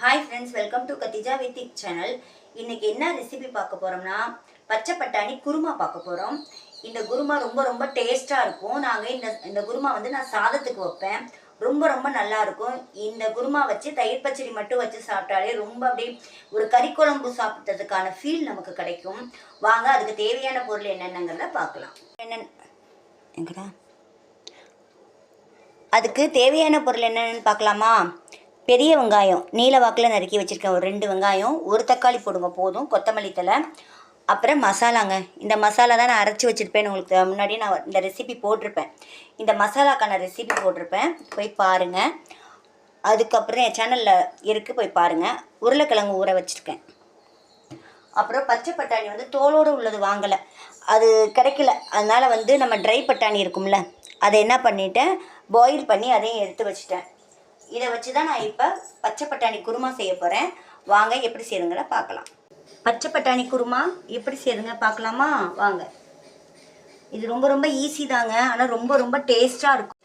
Hi friends welcome to Khadija வித்திக் channel இன்றைக்கி என்ன recipe பார்க்க போகிறோம்னா பச்சை பட்டாணி குருமா பார்க்க போகிறோம் இந்த குருமா ரொம்ப ரொம்ப டேஸ்ட்டாக இருக்கும். நாங்கள் இந்த இந்த குருமா வந்து நான் சாதத்துக்கு வைப்பேன். ரொம்ப ரொம்ப நல்லா இருக்கும். இந்த குருமா வச்சு தயிர் பச்சடி மட்டும் வச்சு சாப்பிட்டாலே ரொம்ப அப்படியே ஒரு கறி குழம்பு சாப்பிட்டதுக்கான ஃபீல் நமக்கு கிடைக்கும். வாங்க அதுக்கு தேவையான பொருள் என்னென்னங்கிறத பார்க்கலாம். என்னென்ன எங்கடா? அதுக்கு தேவையான பொருள் என்னென்னு பார்க்கலாமா? பெரிய வெங்காயம் நீல வாக்கில் நறுக்கி வச்சுருக்கேன் ஒரு ரெண்டு வெங்காயம் ஒரு தக்காளி போடுங்க போதும். கொத்தமல்லி தழை அப்புறம் மசாலாங்க. இந்த மசாலா தான் நான் அரைச்சி வச்சுருப்பேன் உங்களுக்கு முன்னாடியே நான் இந்த ரெசிபி போட்டிருப்பேன். இந்த மசாலாக்கான ரெசிபி போட்டிருப்பேன். போய் பாருங்கள் அதுக்கப்புறம் என் சேனலில் இருக்குது போய் பாருங்கள் உருளைக்கிழங்கு ஊற வச்சுருக்கேன். அப்புறம் பச்சை பட்டாணி வந்து தோலோடு உள்ளது வாங்கலை. அது கிடைக்கல. அதனால் வந்து நம்ம ட்ரை பட்டாணி இருக்கும்ல அதை என்ன பண்ணிட்டேன்? பாயில் பண்ணி அதையும் எடுத்து வச்சுட்டேன். இதை வச்சு தான் நான் இப்போ பச்சை பட்டாணி குருமா செய்ய போகிறேன் வாங்க எப்படி செய்யுங்கிற பார்க்கலாம். பச்சை பட்டாணி குருமா எப்படி செய்யுங்க பார்க்கலாமா? வாங்க. இது ரொம்ப ரொம்ப ஈஸி தாங்க. ஆனால் ரொம்ப ரொம்ப டேஸ்ட்டாக இருக்கும்.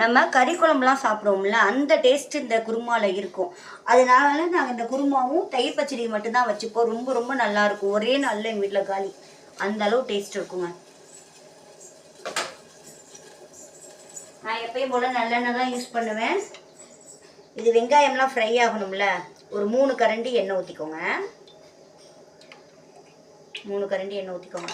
நம்ம கறி குழம்புலாம் சாப்பிடுவோம்ல அந்த டேஸ்ட் இந்த குருமாவில் இருக்கும். அதனால நாங்கள் இந்த குருமாவும் தயிர் பச்சடியும் மட்டும்தான் வச்சுப்போம். ரொம்ப ரொம்ப நல்லா இருக்கும். ஒரே நாளில் எங்கள் வீட்டில் காலி. அந்த அளவு டேஸ்ட் இருக்குங்க. நான் எப்பயும் போல் நல்லெண்ணெய் தான் யூஸ் பண்ணுவேன். இது வெங்காயம்லாம் ஃப்ரை ஆகணும்ல. ஒரு மூணு கரண்டி எண்ணெய் ஊற்றிக்கோங்க மூணு கரண்டி எண்ணெய் ஊற்றிக்கோங்க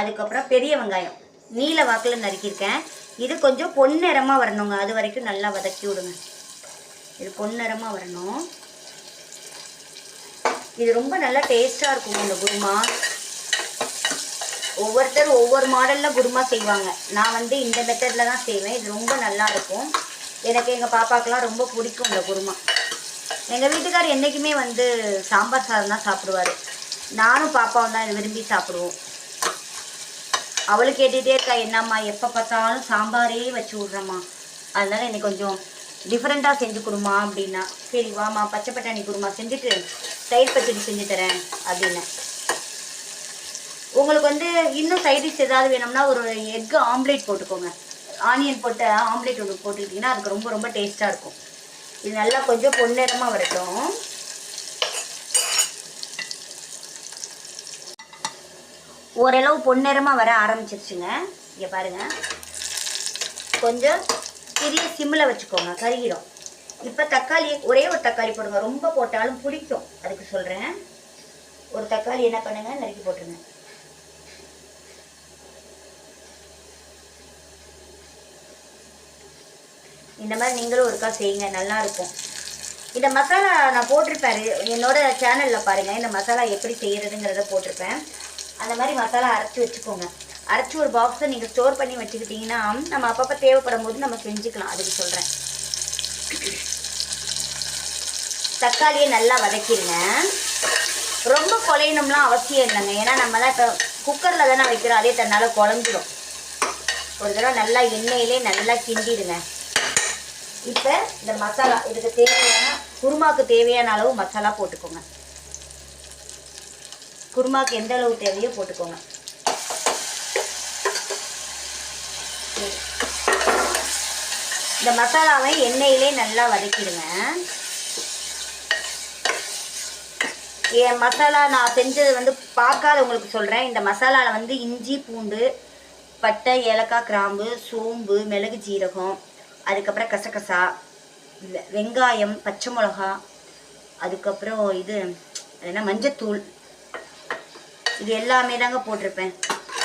அதுக்கப்புறம் பெரிய வெங்காயம். நீல வாக்கில் நறுக்கியிருக்கேன். இது கொஞ்சம் பொன்னிறமாக வரணுங்க. அது வரைக்கும் நல்லா வதக்கி விடுங்க. இது பொன்னிறமாக வரணும். இது ரொம்ப நல்லா டேஸ்ட்டாக இருக்குங்க இந்த குருமா. ஒவ்வொருத்தர் ஒவ்வொரு மாடலில் குருமா செய்வாங்க. நான் வந்து இந்த மெத்தடில் தான் செய்வேன். இது ரொம்ப நல்லா இருக்கும். எனக்கு எங்கள் பாப்பாக்கெல்லாம் ரொம்ப பிடிக்கும் இந்த குருமா. எங்கள் வீட்டுக்கார் என்றைக்குமே வந்து சாம்பார் சாதம் தான் சாப்பிடுவார். நானும் பாப்பாவும் தான் விரும்பி சாப்பிடுவோம். அவளும் கேட்டுகிட்டே இருக்கா என்னம்மா எப்போ பார்த்தாலும் சாம்பாரே வச்சு விட்றம்மா. அதனால் எனக்கு கொஞ்சம் டிஃப்ரெண்ட்டாக செஞ்சு கொடுமா அப்படின்னா. சரி வாமா பச்சை பட்டாணி குருமா செஞ்சுட்டு தயிர் பச்சடி செஞ்சு தரேன் அப்படின்னு உங்களுக்கு வந்து இன்னும் சைட் டிஷ் ஏதாவது வேணும்னா ஒரு எக் ஆம்லேட் போட்டுக்கோங்க. ஆனியன் போட்ட ஆம்லேட் ஒன்று போட்டுக்கிட்டிங்கன்னா அதுக்கு ரொம்ப ரொம்ப டேஸ்ட்டாக இருக்கும். இது நல்லா கொஞ்சம் பொன்னிறமாக வரட்டும். ஓரளவு பொன்னிறமாக வர ஆரம்பிச்சிருச்சுங்க. இங்கே பாருங்கள் கொஞ்சம் சிறிய சிம்மில் வச்சுக்கோங்க கருகிடும் இப்போ தக்காளி ஒரே ஒரு தக்காளி போடுங்க. ரொம்ப போட்டாலும் பிடிக்கும் அதுக்கு சொல்கிறேன் ஒரு தக்காளி என்ன பண்ணுங்கள் நறுக்கி போட்டுருங்க. இந்த மாதிரி நீங்களும் ஒருக்கா செய்யுங்க நல்லாயிருக்கும் இந்த மசாலா நான் போட்டிருப்பேன் என்னோட சேனலில் பாருங்கள் இந்த மசாலா எப்படி செய்கிறதுங்கிறத போட்டிருப்பேன். அந்த மாதிரி மசாலா அரைச்சி வச்சுக்கோங்க. அரைச்சி ஒரு பாக்ஸை நீங்கள் ஸ்டோர் பண்ணி வச்சுக்கிட்டிங்கன்னா நம்ம அப்பப்போ தேவைப்படும் போது நம்ம செஞ்சுக்கலாம் அதுக்கு சொல்கிறேன் தக்காளியை நல்லா வதக்கிடுங்க ரொம்ப குழையணும்லாம் அவசியம் இல்லைங்க. ஏன்னா நம்ம தான் இப்போ குக்கரில் தானே வைக்கிறோம் அதே தன்னால் குழஞ்சிடும் ஒரு தடவை நல்லா எண்ணெயிலே நல்லா கிண்டிடுங்க. இப்போ இந்த மசாலா இதுக்கு தேவையான குருமாக்கு தேவையான அளவு மசாலா போட்டுக்கோங்க. குருமாக்கு எந்த அளவு தேவையோ போட்டுக்கோங்க. இந்த மசாலாவை எண்ணெயிலே நல்லா வதக்கிடுங்க. என் மசாலா நான் செஞ்சது வந்து பார்க்காதவங்களுக்கு சொல்கிறேன் இந்த மசாலாவில் வந்து இஞ்சி பூண்டு பட்டை ஏலக்காய் கிராம்பு சோம்பு மிளகு ஜீரகம் அதுக்கப்புறம் கசகசா வெ- வெங்காயம் பச்சை மிளகா அதுக்கப்புறம் இது என்ன மஞ்சத்தூள். இது எல்லாமே தாங்க போட்டிருப்பேன்.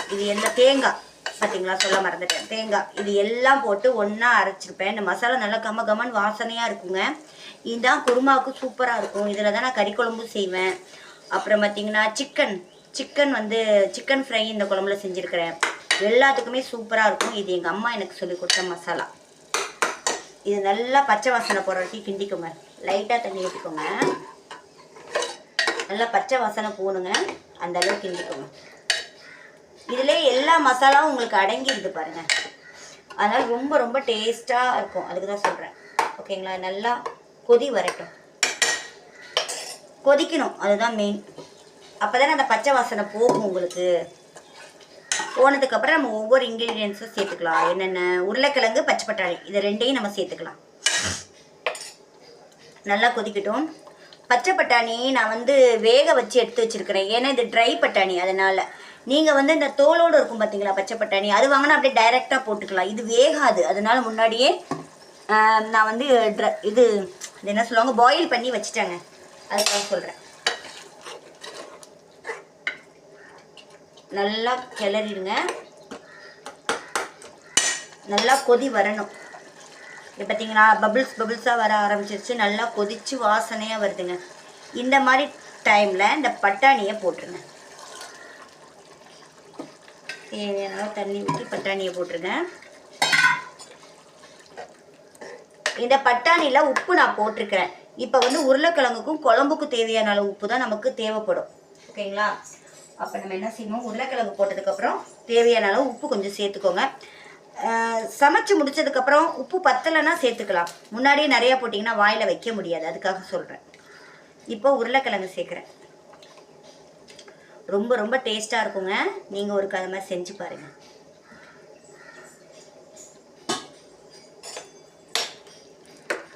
இது எல்லாம் தேங்காய் பார்த்தீங்களா சொல்ல மறந்துட்டேன். தேங்காய் இது எல்லாம் போட்டு ஒன்றா அரைச்சிருப்பேன். இந்த மசாலா நல்லா கம கமன்னு வாசனையாக இருக்குங்க. இதுதான் குருமாவுக்கு சூப்பராக இருக்கும். இதில் தான் நான் கறி குழம்பு செய்வேன். அப்புறம் பார்த்தீங்கன்னா சிக்கன் சிக்கன் வந்து சிக்கன் ஃப்ரை இந்த குழம்புல செஞ்சுருக்கிறேன். எல்லாத்துக்குமே சூப்பராக இருக்கும். இது எங்கள் அம்மா எனக்கு சொல்லி கொடுத்த மசாலா. இது நல்லா பச்சை வாசனை போகிற வரைக்கும் கிண்டிக்கோங்க. லைட்டாக தண்ணி ஊற்றிக்கோங்க நல்லா பச்சை வாசனை போகணுங்க அந்த அளவுக்கு கிண்டிக்கோங்க. இதில் எல்லா மசாலாவும் உங்களுக்கு அடங்கிடுது பாருங்க. அதனால் ரொம்ப ரொம்ப டேஸ்ட்டாக இருக்கும். அதுக்கு தான் சொல்கிறேன் ஓகேங்களா நல்லா கொதி வரட்டும். கொதிக்கணும். அதுதான் மெயின் அப்போ தானே அந்த பச்சை வாசனை போகும் உங்களுக்கு. போனதுக்கப்புறம் நம்ம ஒவ்வொரு இன்க்ரீடியன்ஸும் சேர்த்துக்கலாம். என்னென்ன? உருளைக்கிழங்கு பச்சை பட்டாணி இது ரெண்டையும் நம்ம சேர்த்துக்கலாம். நல்லா கொதிக்கட்டும். பச்சை பட்டாணி நான் வந்து வேக வச்சு எடுத்து வச்சிருக்கிறேன். ஏன்னா இது ட்ரை பட்டாணி அதனால. நீங்கள் வந்து இந்த தோலோடு இருக்கும் பார்த்தீங்களா பச்சை பட்டாணி அது வாங்கினா அப்படியே டைரெக்டாக போட்டுக்கலாம். இது வேகாது. அதனால முன்னாடியே நான் வந்து ட்ர இது இது என்ன சொல்லுவாங்க? பாயில் பண்ணி வச்சுட்டேங்க. அதுக்காக சொல்கிறேன் நல்லா கிளறிடுங்க. நல்லா கொதி வரணும். இப்போ பார்த்தீங்களா பபிள்ஸ் பபிள்ஸாக வர ஆரம்பிச்சிருச்சு. நல்லா கொதிச்சு வாசனையாக வருதுங்க. இந்த மாதிரி டைமில் இந்த பட்டாணியை போட்டுருங்க. தேவையான தண்ணி ஊற்றி பட்டாணியை போட்டுருங்க. இந்த பட்டாணியில் உப்பு நான் போட்டிருக்கிறேன். இப்போ வந்து உருளைக்கிழங்குக்கும் குழம்புக்கும் தேவையான அளவு உப்பு தான் நமக்கு தேவைப்படும். ஓகேங்களா? அப்போ நம்ம என்ன செய்யணும்? உருளைக்கிழங்கு போட்டதுக்கப்புறம் தேவையான அளவு உப்பு கொஞ்சம் சேர்த்துக்கோங்க. சமைச்சு முடிச்சதுக்கப்புறம் உப்பு பத்தலைன்னா சேர்த்துக்கலாம். முன்னாடியே நிறையா போட்டிங்கன்னா வாயில் வைக்க முடியாது. அதுக்காக சொல்கிறேன் இப்போ உருளைக்கிழங்கு சேர்க்குறேன். ரொம்ப ரொம்ப டேஸ்ட்டாக இருக்குங்க. நீங்கள் ஒரு கதை மாதிரி செஞ்சு பாருங்கள்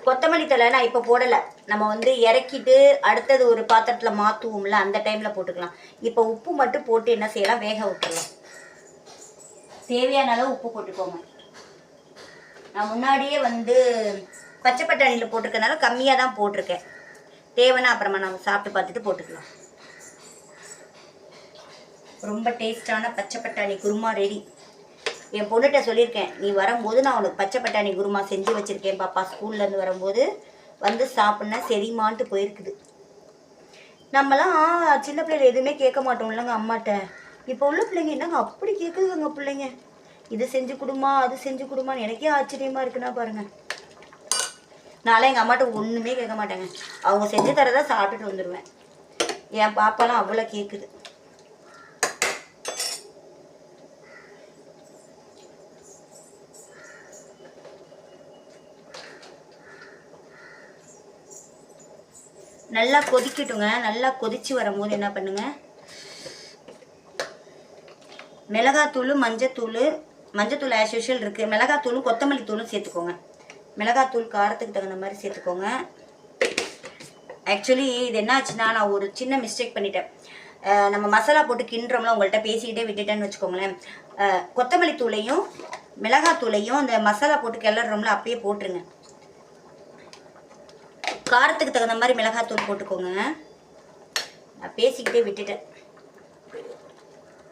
கொத்தமல்லி தலை நான் இப்போ போடலை. நம்ம வந்து இறக்கிட்டு அடுத்தது ஒரு பாத்திரத்தில் மாற்றுவோம்ல அந்த டைமில் போட்டுக்கலாம். இப்போ உப்பு மட்டும் போட்டு என்ன செய்யலாம்? வேக விட்டுடலாம் தேவையான அளவு உப்பு போட்டுக்கோங்க. நான் முன்னாடியே வந்து பச்சை பட்டாணியில் போட்டிருக்கனால கம்மியாக தான் போட்டிருக்கேன். தேவைன்னா அப்புறமா நம்ம சாப்பிட்டு பார்த்துட்டு போட்டுக்கலாம். ரொம்ப டேஸ்டான பச்சை பட்டாணி குருமா ரெடி என் பொண்ணுகிட்ட சொல்லியிருக்கேன் நீ வரும்போது நான் உனக்கு பச்சை பட்டாணி குருமா செஞ்சு வச்சுருக்கேன் பாப்பா. ஸ்கூல்லேருந்து வரும்போது வந்து சாப்பிட்னா சரிமான்ட்டு போயிருக்குது. நம்மலாம் சின்ன பிள்ளைகள் எதுவுமே கேட்க மாட்டோம். இல்லைங்க அம்மாட்ட. இப்போ உள்ள பிள்ளைங்க என்னங்க அப்படி கேட்குதுங்க பிள்ளைங்க. இது செஞ்சு கொடுமா அது செஞ்சு கொடுமான்னு எனக்கே ஆச்சரியமாக இருக்குன்னா பாருங்க. நான்லாம் எங்கள் அம்மாட்ட ஒன்றுமே கேட்க மாட்டேங்க. அவங்க செஞ்சு தரதான் சாப்பிட்டுட்டு வந்துடுவேன் என் பாப்பாலாம் அவ்வளோ கேட்குது நல்லா கொதிக்கட்டுங்க. நல்லா கொதிச்சு வரும்போது என்ன பண்ணுங்க? மிளகாத்தூள் மஞ்சத்தூள் மஞ்சத்தூள் ஆஸ் யூஷுவல் இருக்குது மிளகாத்தூளும் கொத்தமல்லி தூளும் சேர்த்துக்கோங்க. மிளகாத்தூள் காரத்துக்கு தகுந்த மாதிரி சேர்த்துக்கோங்க. ஆக்சுவலி இது என்ன ஆச்சுன்னா நான் ஒரு சின்ன மிஸ்டேக் பண்ணிட்டேன். நம்ம மசாலா போட்டு கிண்டுறோம்ல உங்கள்கிட்ட பேசிக்கிட்டே விட்டுட்டேன்னு வச்சுக்கோங்களேன். கொத்தமல்லி தூளையும் மிளகாத்தூளையும் அந்த மசாலா போட்டு கிளறோம்ல அப்பயே போட்டுருங்க. காரத்துக்கு தகுந்த மாதிரி மிளகாத்தூள் போட்டுக்கோங்க. நான் பேசிக்கிட்டே விட்டுட்டேன்.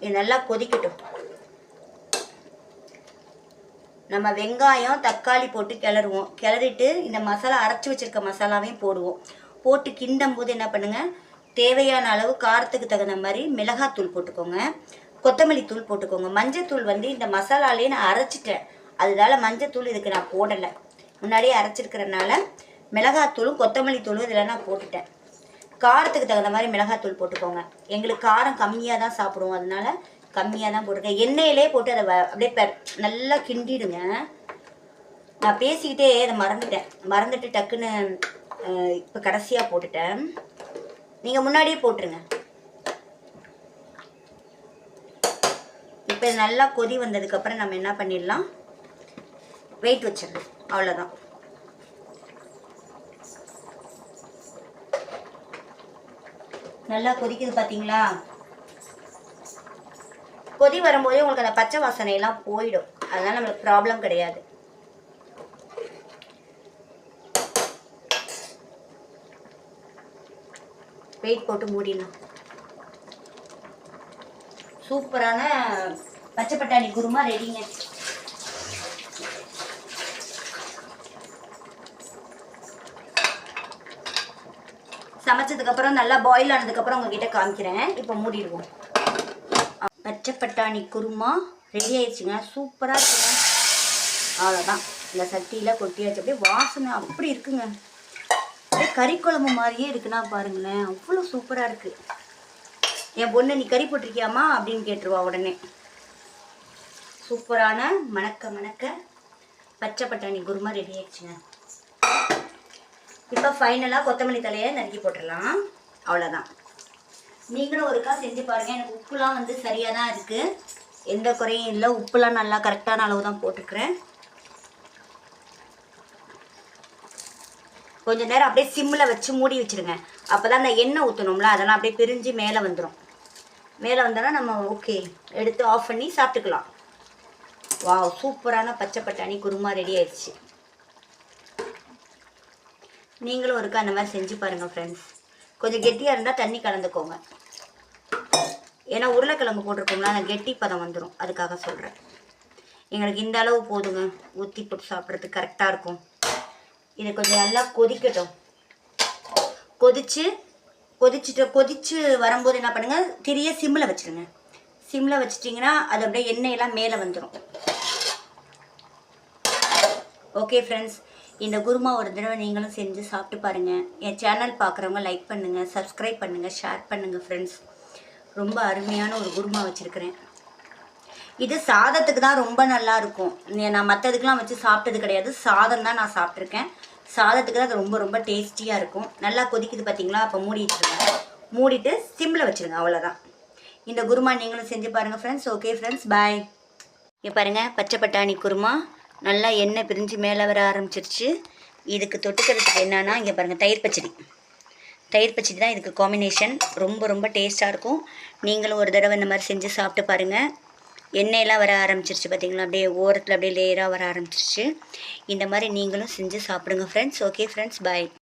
இது நல்லா கொதிக்கட்டும். நம்ம வெங்காயம் தக்காளி போட்டு கிளறுவோம். கிளறிட்டு இந்த மசாலா அரைச்சி வச்சிருக்க மசாலாவையும் போடுவோம். போட்டு கிண்டும் போது என்ன பண்ணுங்க? தேவையான அளவு காரத்துக்கு தகுந்த மாதிரி மிளகாத்தூள் போட்டுக்கோங்க. கொத்தமல்லி தூள் போட்டுக்கோங்க. மஞ்சத்தூள் வந்து இந்த மசாலாலேயே நான் அரைச்சிட்டேன். அதனால மஞ்சத்தூள் இதுக்கு நான் போடலை. முன்னாடியே அரைச்சிருக்கிறனால மிளகாத்தூளும் கொத்தமல்லி தூளும் இதில் நான் போட்டுட்டேன். காரத்துக்கு தகுந்த மாதிரி மிளகாத்தூள் போட்டுக்கோங்க. எங்களுக்கு காரம் கம்மியாக தான் சாப்பிடுவோம். அதனால கம்மியாக தான் போட்டிருக்கேன் எண்ணெயிலே போட்டு அதை வ- அப்படியே பெ நல்லா கிண்டிடுங்க. நான் பேசிக்கிட்டே அதை மறந்துட்டேன். மறந்துட்டு டக்குன்னு இப்போ கடைசியாக போட்டுட்டேன். நீங்கள் முன்னாடியே போட்டுருங்க. இப்போ நல்லா கொதி வந்ததுக்கப்புறம் நம்ம என்ன பண்ணிடலாம்? வெயிட் வச்சிடலாம் அவ்வளோதான் நல்லா கொதிக்குது பார்த்தீங்களா கொதி வரும்போதே உங்களுக்கு அந்த பச்சை வாசனையெல்லாம் போயிடும். அதனால் நம்மளுக்கு ப்ராப்ளம் கிடையாது. வெயிட் போட்டு மூடிடலாம் சூப்பரான பச்சை பட்டாணி குருமா ரெடிங்க சமைச்சதுக்கப்புறம் நல்லா பாயில் ஆனதுக்கப்புறம் உங்ககிட்ட காமிக்கிறேன். இப்போ மூடிடுவோம். பச்சை பட்டாணி குருமா ரெடி ஆயிடுச்சுங்க. சூப்பராக இருக்குங்க. அவ்வளோதான் இந்த சட்டியில் கொட்டியாச்சு. அப்படியே வாசனை அப்படி இருக்குங்க. அப்படியே கறி குழம்பு மாதிரியே இருக்குன்னா பாருங்களேன். அவ்வளோ சூப்பராக இருக்குது என் பொண்ணு நீ கறி போட்டிருக்கியாமா அப்படின்னு கேட்டுருவா உடனே. சூப்பரான மணக்க மணக்க பச்சை பட்டாணி குருமா ரெடி ஆயிடுச்சுங்க. இப்போ ஃபைனலாக கொத்தமல்லி தலையை நறுக்கி போட்டுடலாம். அவ்வளோதான் நீங்களும் ஒருக்கா செஞ்சு பாருங்கள் எனக்கு உப்புலாம் வந்து சரியாக தான் இருக்குது எந்த குறையும் இல்லை. உப்புலாம் நல்லா கரெக்டான அளவு தான் போட்டுக்கிறேன். கொஞ்ச நேரம் அப்படியே சிம்மில் வச்சு மூடி வச்சிருங்க. அப்போ தான் அந்த எண்ணெய் ஊற்றணும்ல அதெல்லாம் அப்படியே பிரிஞ்சு மேலே வந்துடும் மேலே வந்தோன்னா நம்ம ஓகே எடுத்து ஆஃப் பண்ணி சாப்பிட்டுக்கலாம். வா சூப்பரான பச்சை பட்டாணி குருமா ரெடி ஆயிடுச்சு. நீங்களும் ஒருக்கா அந்த மாதிரி செஞ்சு பாருங்கள் ஃப்ரெண்ட்ஸ் கொஞ்சம் கெட்டியாக இருந்தால் தண்ணி கலந்துக்கோங்க. ஏன்னா உருளைக்கிழங்கு போட்டிருக்கோம்ல அந்த கெட்டி பதம் வந்துடும் அதுக்காக சொல்கிறேன் எங்களுக்கு இந்த அளவு போதுங்க. ஊற்றி போட்டு சாப்பிட்றதுக்கு கரெக்டாக இருக்கும். இது கொஞ்சம் நல்லா கொதிக்கட்டும். கொதிச்சு கொதிச்சுட்டு கொதிச்சு வரும்போது என்ன பண்ணுங்கள் திரிய சிம்மில் வச்சுருங்க. சிம்மில் வச்சிட்டிங்கன்னா அது அப்படியே எண்ணெயெல்லாம் மேலே வந்துடும் ஓகே ஃப்ரெண்ட்ஸ் இந்த குருமா ஒரு தடவை நீங்களும் செஞ்சு சாப்பிட்டு பாருங்கள் என் சேனல் பார்க்குறவங்க லைக் பண்ணுங்கள் சப்ஸ்கிரைப் பண்ணுங்கள் ஷேர் பண்ணுங்கள் ஃப்ரெண்ட்ஸ் ரொம்ப அருமையான ஒரு குருமா வச்சுருக்கிறேன். இது சாதத்துக்கு தான் ரொம்ப நல்லா இருக்கும். நான் மற்றதுக்கெலாம் வச்சு சாப்பிட்டது கிடையாது. சாதம் தான் நான் சாப்பிட்ருக்கேன் சாதத்துக்கு தான் அது ரொம்ப ரொம்ப டேஸ்டியாக இருக்கும். நல்லா கொதிக்குது பார்த்தீங்களா அப்போ மூடிட்டுருங்க மூடிட்டு சிம்மில் வச்சுருங்க அவ்வளோதான் இந்த குருமா நீங்களும் செஞ்சு பாருங்கள் ஃப்ரெண்ட்ஸ் ஓகே ஃப்ரெண்ட்ஸ் பாய் இங்கே பாருங்கள் பச்சை பட்டாணி குருமா. நல்லா எண்ணெய் பிரிஞ்சு மேலே வர ஆரம்பிச்சிருச்சு. இதுக்கு தொட்டுக்கிறதுக்கு என்னென்னா இங்கே பாருங்கள் தயிர் பச்சடி. தயிர் பச்சடி தான் இதுக்கு காம்பினேஷன் ரொம்ப ரொம்ப டேஸ்ட்டாக இருக்கும். நீங்களும் ஒரு தடவை இந்த மாதிரி செஞ்சு சாப்பிட்டு பாருங்கள் எண்ணெயெல்லாம் வர ஆரம்பிச்சிருச்சு பார்த்தீங்களா அப்படியே ஓரத்தில் அப்படியே லேயராக வர ஆரம்பிச்சிருச்சு. இந்த மாதிரி நீங்களும் செஞ்சு சாப்பிடுங்க ஃப்ரெண்ட்ஸ் ஓகே ஃப்ரெண்ட்ஸ் பாய்